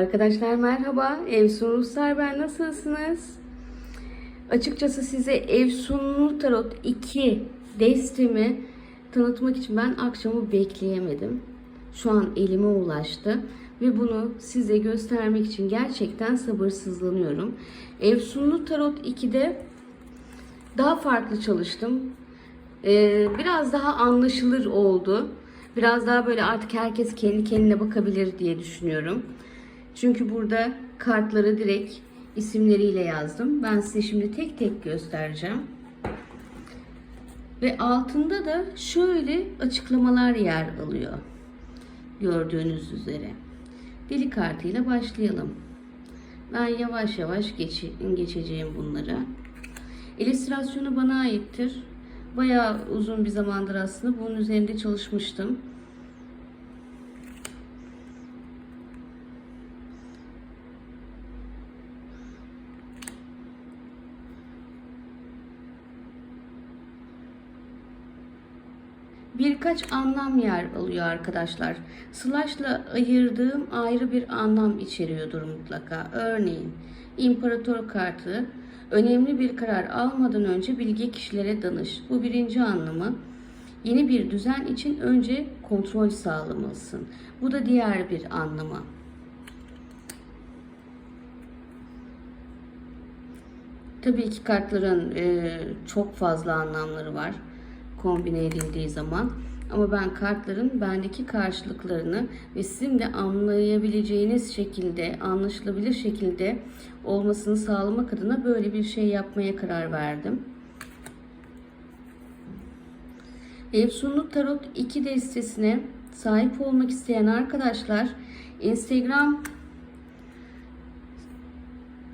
Arkadaşlar merhaba. Evsun Ruslar ben nasılsınız? Açıkçası size Evsunlu Tarot 2 destemi tanıtmak için ben akşamı bekleyemedim. Şu an elime ulaştı ve bunu size göstermek için gerçekten sabırsızlanıyorum. Evsunlu Tarot 2'de daha farklı çalıştım. Ee, biraz daha anlaşılır oldu. Biraz daha böyle artık herkes kendi kendine bakabilir diye düşünüyorum. Çünkü burada kartları direkt isimleriyle yazdım. Ben size şimdi tek tek göstereceğim. Ve altında da şöyle açıklamalar yer alıyor. Gördüğünüz üzere. Dili kartıyla başlayalım. Ben yavaş yavaş geç, geçeceğim bunları. İllüstrasyonu bana aittir. Bayağı uzun bir zamandır aslında bunun üzerinde çalışmıştım. Birkaç anlam yer alıyor arkadaşlar. Slash'la ayırdığım ayrı bir anlam içeriyordur mutlaka. Örneğin imparator kartı önemli bir karar almadan önce bilge kişilere danış. Bu birinci anlamı. Yeni bir düzen için önce kontrol sağlamalısın. Bu da diğer bir anlamı. Tabii ki kartların e, çok fazla anlamları var kombine edildiği zaman. Ama ben kartların bendeki karşılıklarını ve sizin de anlayabileceğiniz şekilde, anlaşılabilir şekilde olmasını sağlamak adına böyle bir şey yapmaya karar verdim. Efsunlu Tarot 2 destesine sahip olmak isteyen arkadaşlar Instagram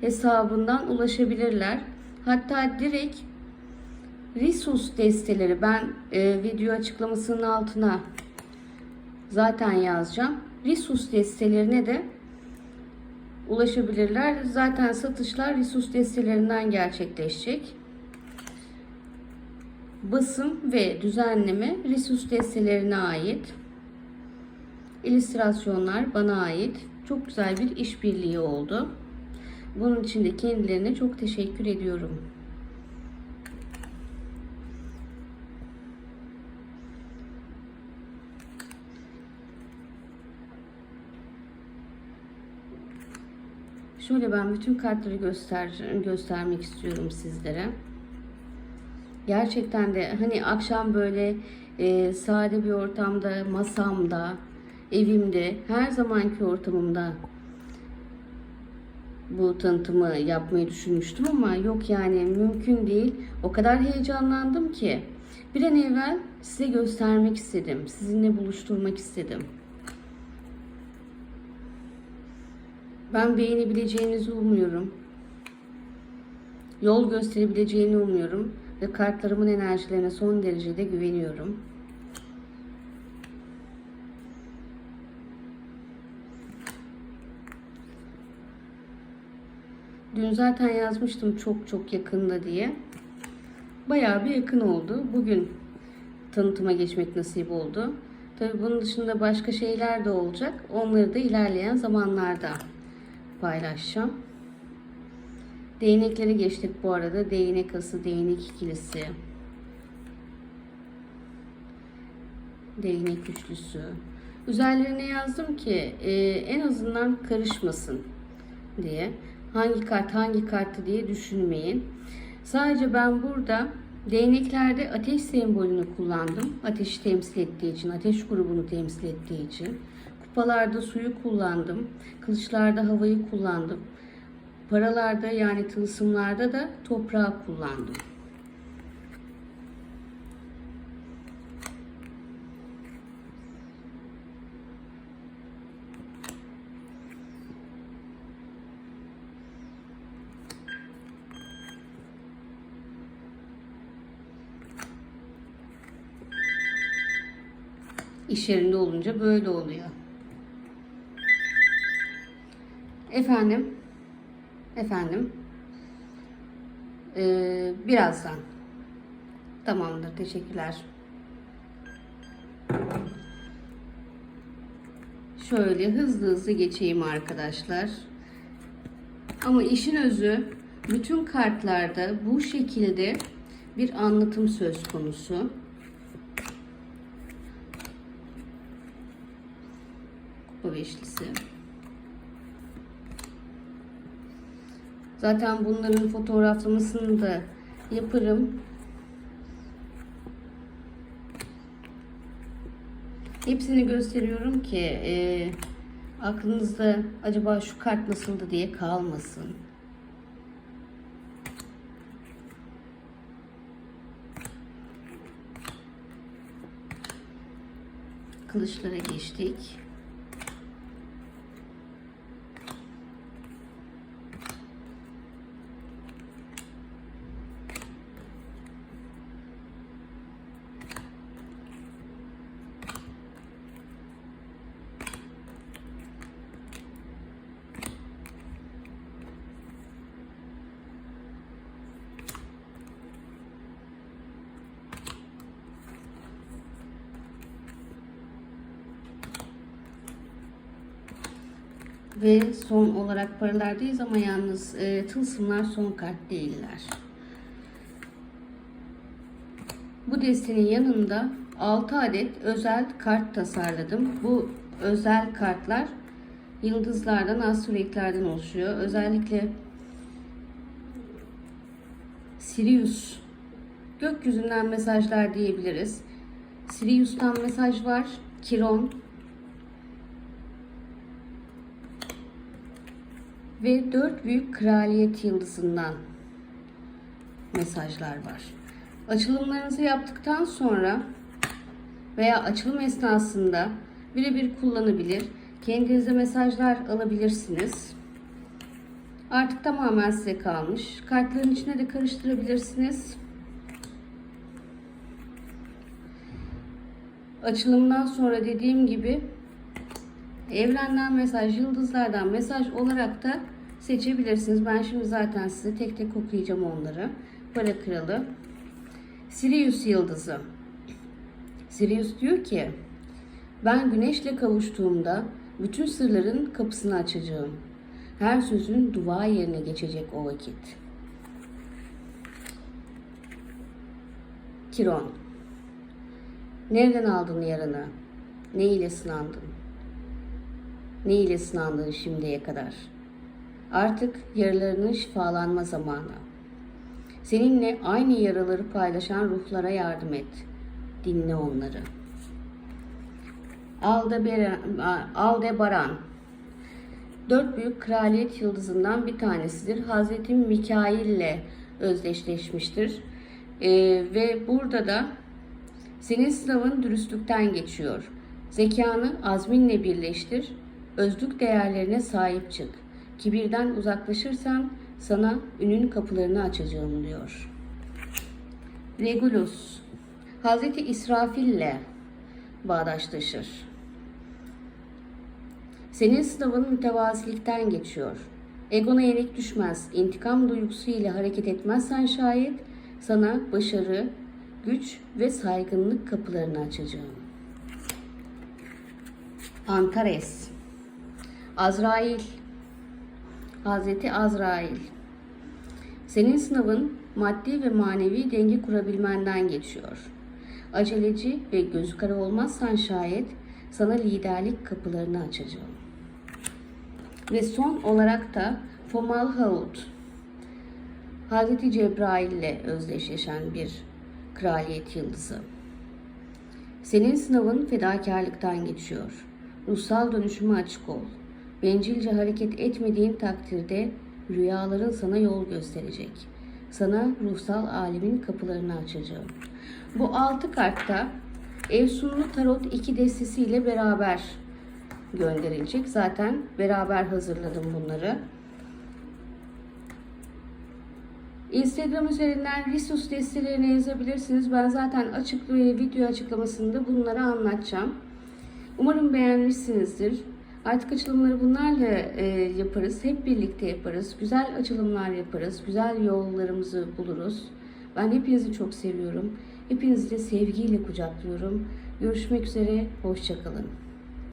hesabından ulaşabilirler. Hatta direkt Risus desteleri ben e, video açıklamasının altına zaten yazacağım. Risus destelerine de ulaşabilirler. Zaten satışlar Risus destelerinden gerçekleşecek. Basım ve düzenleme Risus destelerine ait. İllüstrasyonlar bana ait. Çok güzel bir işbirliği oldu. Bunun için de kendilerine çok teşekkür ediyorum. Şöyle ben bütün kartları göster göstermek istiyorum sizlere. Gerçekten de hani akşam böyle e, sade bir ortamda, masamda, evimde, her zamanki ortamımda bu tanıtımı yapmayı düşünmüştüm ama yok yani mümkün değil. O kadar heyecanlandım ki bir an evvel size göstermek istedim. Sizinle buluşturmak istedim. Ben beğenebileceğinizi umuyorum. Yol gösterebileceğini umuyorum ve kartlarımın enerjilerine son derecede güveniyorum. Dün zaten yazmıştım çok çok yakında diye. Bayağı bir yakın oldu. Bugün tanıtıma geçmek nasip oldu. Tabii bunun dışında başka şeyler de olacak. Onları da ilerleyen zamanlarda paylaşacağım. Değneklere geçtik bu arada. Değnek ası, değnek ikilisi. Değnek üçlüsü. Üzerlerine yazdım ki e, en azından karışmasın diye. Hangi kart hangi kartı diye düşünmeyin. Sadece ben burada değneklerde ateş sembolünü kullandım. Ateşi temsil ettiği için, ateş grubunu temsil ettiği için. Kupalarda suyu kullandım. Kılıçlarda havayı kullandım. Paralarda yani tılsımlarda da toprağı kullandım. İş yerinde olunca böyle oluyor. Efendim. Efendim. Ee, birazdan. Tamamdır. Teşekkürler. Şöyle hızlı hızlı geçeyim arkadaşlar. Ama işin özü bütün kartlarda bu şekilde bir anlatım söz konusu. Kupa beşlisi. Zaten bunların fotoğraflamasını da yaparım. Hepsini gösteriyorum ki e, aklınızda acaba şu kart nasıldı diye kalmasın. Kılıçlara geçtik. Ve son olarak paralardayız ama yalnız e, tılsımlar son kart değiller. Bu destenin yanında 6 adet özel kart tasarladım. Bu özel kartlar yıldızlardan, astrolitlerden oluşuyor. Özellikle Sirius gökyüzünden mesajlar diyebiliriz. Sirius'tan mesaj var. Kiron ve dört büyük kraliyet yıldızından mesajlar var. Açılımlarınızı yaptıktan sonra veya açılım esnasında birebir kullanabilir, kendinize mesajlar alabilirsiniz. Artık tamamen size kalmış. Kartların içine de karıştırabilirsiniz. Açılımdan sonra dediğim gibi Evrenden mesaj, yıldızlardan mesaj olarak da seçebilirsiniz. Ben şimdi zaten size tek tek okuyacağım onları. Para kralı. Sirius yıldızı. Sirius diyor ki ben güneşle kavuştuğumda bütün sırların kapısını açacağım. Her sözün dua yerine geçecek o vakit. Kiron. Nereden aldın yarını? Ne ile sınandın? Ne ile sınandın şimdiye kadar? Artık yaralarının şifalanma zamanı. Seninle aynı yaraları paylaşan ruhlara yardım et. Dinle onları. Aldebaran, Aldebaran Dört büyük kraliyet yıldızından bir tanesidir. Hazreti Mikail ile özdeşleşmiştir. Ee, ve burada da senin sınavın dürüstlükten geçiyor. Zekanı azminle birleştir özlük değerlerine sahip çık. Kibirden uzaklaşırsan sana ünün kapılarını açacağım diyor. Regulus Hazreti İsrafil ile bağdaşlaşır. Senin sınavın mütevazilikten geçiyor. Egona yenik düşmez, intikam duygusu ile hareket etmezsen şayet sana başarı, güç ve saygınlık kapılarını açacağım. Antares Azrail Hazreti Azrail Senin sınavın maddi ve manevi denge kurabilmenden geçiyor. Aceleci ve gözü kara olmazsan şayet sana liderlik kapılarını açacağım. Ve son olarak da Fomalhaut Hazreti Cebrail ile özdeşleşen bir kraliyet yıldızı. Senin sınavın fedakarlıktan geçiyor. Ruhsal dönüşüme açık ol. Bencilce hareket etmediğin takdirde rüyaların sana yol gösterecek. Sana ruhsal alemin kapılarını açacağım. Bu altı kartta Evsunlu Tarot 2 destesiyle beraber gönderilecek. Zaten beraber hazırladım bunları. Instagram üzerinden Risus destelerini yazabilirsiniz. Ben zaten açık video açıklamasında bunları anlatacağım. Umarım beğenmişsinizdir. Artık açılımları bunlarla e, yaparız. Hep birlikte yaparız. Güzel açılımlar yaparız. Güzel yollarımızı buluruz. Ben hepinizi çok seviyorum. Hepinizi de sevgiyle kucaklıyorum. Görüşmek üzere. Hoşçakalın.